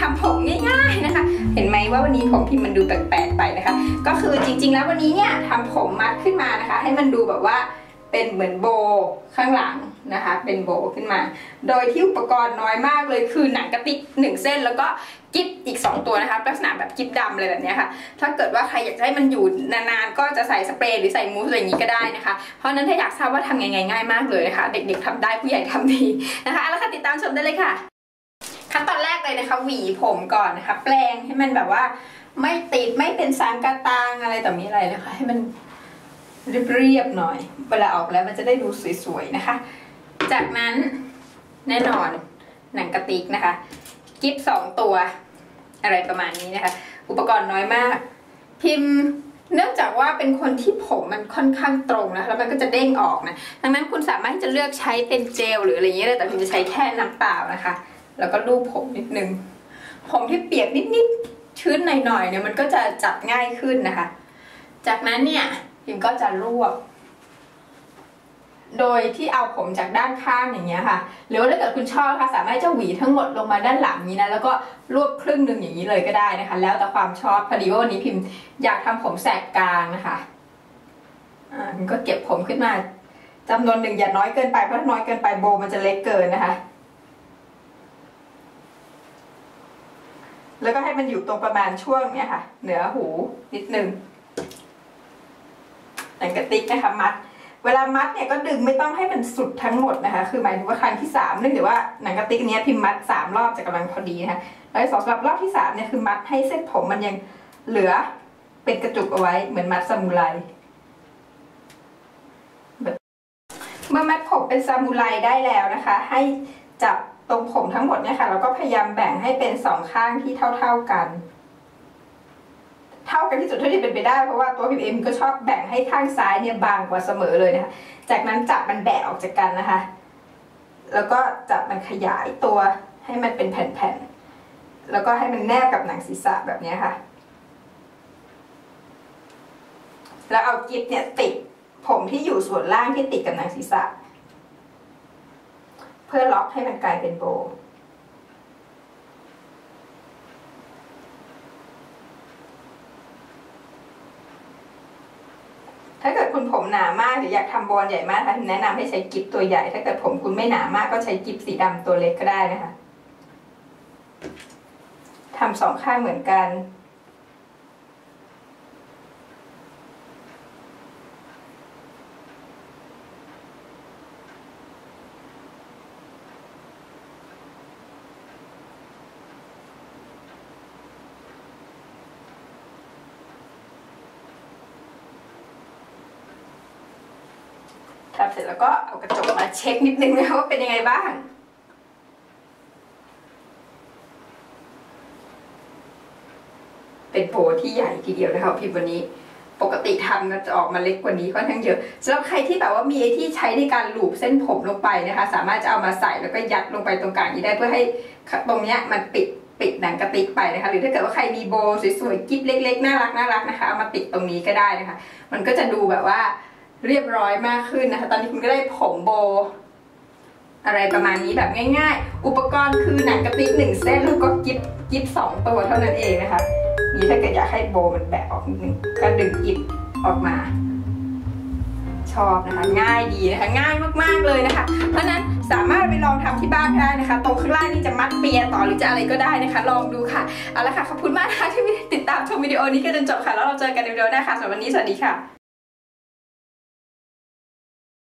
ทำผมง่ายๆนะคะ เห็นไหมว่าวันนี้ผมพิมมันดูแปลกๆไปนะคะ ก็คือจริง ๆ แล้ววันนี้เนี่ยทำผมมัดขึ้นมานะคะ ให้มันดูแบบว่าเป็นเหมือนโบข้างหลังนะคะ เป็นโบขึ้นมา โดยที่อุปกรณ์น้อยมากเลยคือหนังกระติกหนึ่งเส้นแล้วก็กิ๊บอีก 2 ตัวนะคะลักษณะแบบกิ๊บดำอะไรแบบนี้ค่ะ ถ้าเกิดว่าใครอยากให้มันอยู่นานๆ ก็จะใส่สเปรย์หรือใส่มูสอะไรอย่างนี้ก็ได้นะคะ เพราะนั้นถ้าอยากทราบว่าทำยังไงง่ายมากเลยนะคะ เด็กๆทำได้ผู้ใหญ่ทำดีนะคะเอาละค่ะติดตามชมได้เลยค่ะ ขั้นตอนแรกเลยนะคะ หวีผมก่อนนะคะ แปลงให้มันแบบว่า ไม่ติดไม่เป็นสางกระตังอะไรต่อมีอะไรนะคะ ให้มันเรียบๆหน่อย เวลาออกแล้วมันจะได้ดูสวยๆนะคะ จากนั้นแน่นอนหนังกระติกนะคะ กิฟสองตัวอะไรประมาณนี้นะคะ อุปกรณ์น้อยมาก พิมพ์เนื่องจากว่าเป็นคนที่ผมมันค่อนข้างตรงนะแล้วมันก็จะเด้งออกนะ ดังนั้นคุณสามารถที่จะเลือกใช้เป็นเจลหรืออะไรอย่างเงี้ยได้แต่พิมจะใช้แค่น้ำเปล่านะคะ แล้วก็ลูบผมนิดนึง ผมที่เปียกนิดๆชื้นหน่อยๆเนี่ยมันก็จะจับง่ายขึ้นนะคะ จากนั้นเนี่ยพิมก็จะรวบโดยที่เอาผมจากด้านข้างอย่างเงี้ยค่ะ หรือว่าถ้าเกิดคุณชอบค่ะสามารถจะหวีทั้งหมดลงมาด้านหลังนี้นะแล้วก็รวบครึ่งหนึ่งอย่างนี้เลยก็ได้นะคะ แล้วแต่ความชอบพอดีว่าวันนี้พิมพ์อยากทำผมแสกกลางนะคะอ่าพิมก็เก็บผมขึ้นมาจำนวนหนึ่งอย่าน้อยเกินไปเพราะถ้าน้อยเกินไปโบมันจะเล็กเกินนะคะ แล้วก็ให้มันอยู่ตรงประมาณช่วงเนี้ยค่ะ เหนือหูนิดนึงหนังกระติกนะคะมัด เวลามัดเนี่ยก็ดึงไม่ต้องให้มันสุดทั้งหมดนะคะ คือหมายถึงว่าครั้งที่สามเนื่องจากว่าหนังกระติกเนี้ยพิมพ์มัดสามรอบจะกำลังพอดีนะคะแล้วสำหรับรอบที่สามเนี่ยคือมัดให้เส้นผมมันยังเหลือเป็นกระจุกเอาไว้เหมือนมัดซามูไรเมื่อมัดผมเป็นซามูไรได้แล้วนะคะ ให้จับ ตรงผมทั้งหมดเนี่ยค่ะแล้วก็พยายามแบ่งให้เป็นสองข้างที่เท่า ๆกัน เท่ากันที่สุดเท่าที่เป็นไปได้เพราะว่าตัวพิมเองก็ชอบแบ่งให้ข้างซ้ายเนี่ยบางกว่าเสมอเลยนะคะจากนั้นจับมันแบะออกจากกันนะคะ แล้วก็จับมันขยายตัวให้มันเป็นแผ่นๆแล้วก็ให้มันแนบกับหนังศีรษะแบบนี้ค่ะ แล้วเอากิฟเนี่ยติดผมที่อยู่ส่วนล่างที่ติดกับหนังศีรษะ เพื่อล็อกให้มันกลายเป็นโบว์ถ้าเกิดคุณผมหนามากหรืออยากทำบอลใหญ่มากแนะนำให้ใช้กิฟตัวใหญ่ ถ้าเกิดผมคุณไม่หนามากก็ใช้กิฟสีดำตัวเล็กก็ได้นะคะทำสองข้างเหมือนกัน ทำเสร็จแล้วก็เอากระจกมาเช็คนิดนึงนะว่าเป็นยังไงบ้าง เป็นโบที่ใหญ่ทีเดียวนะคะพิมพ์วันนี้ปกติทำมันจะออกมาเล็กกว่านี้ค่อนข้างเยอะสำหรับใครที่แบบว่ามีไอที่ใช้ในการลูบเส้นผมลงไปนะคะ สามารถจะเอามาใส่แล้วก็ยัดลงไปตรงกลางนี้ได้เพื่อให้ตรงเนี้ยมันปิดปิดหนังกระติกไปนะคะ หรือถ้าเกิดว่าใครมีโบสวยๆกิ๊บเล็ก ๆ น่ารักน่ารักนะคะเอามาติดตรงนี้ก็ได้นะคะ มันก็จะดูแบบว่า เรียบร้อยมากขึ้นนะคะ ตอนนี้คุณก็ได้ผมโบ อะไรประมาณนี้แบบง่าย ๆ อุปกรณ์คือหนังกระติกหนึ่งเส้นแล้วก็กิบกิบสองตัวเท่านั้นเองนะคะ นี่ถ้าเกิดอยากให้โบมันแบะออกนิดนึงก็ดึงกิบออกมาชอบนะคะง่ายดีนะคะง่ายมากๆเลยนะคะ เพราะนั้นสามารถไปลองทำที่บ้านได้นะคะ ตรงข้างล่างนี่จะมัดเปียต่อหรือจะอะไรก็ได้นะคะ ลองดูค่ะเอาละค่ะขอบคุณมากนะคะที่ติดตามชมวิดีโอนี้กันจนจบค่ะแล้วเราเจอกันในวิดีโอหน้าค่ะสำหรับวันนี้สวัสดีค่ะ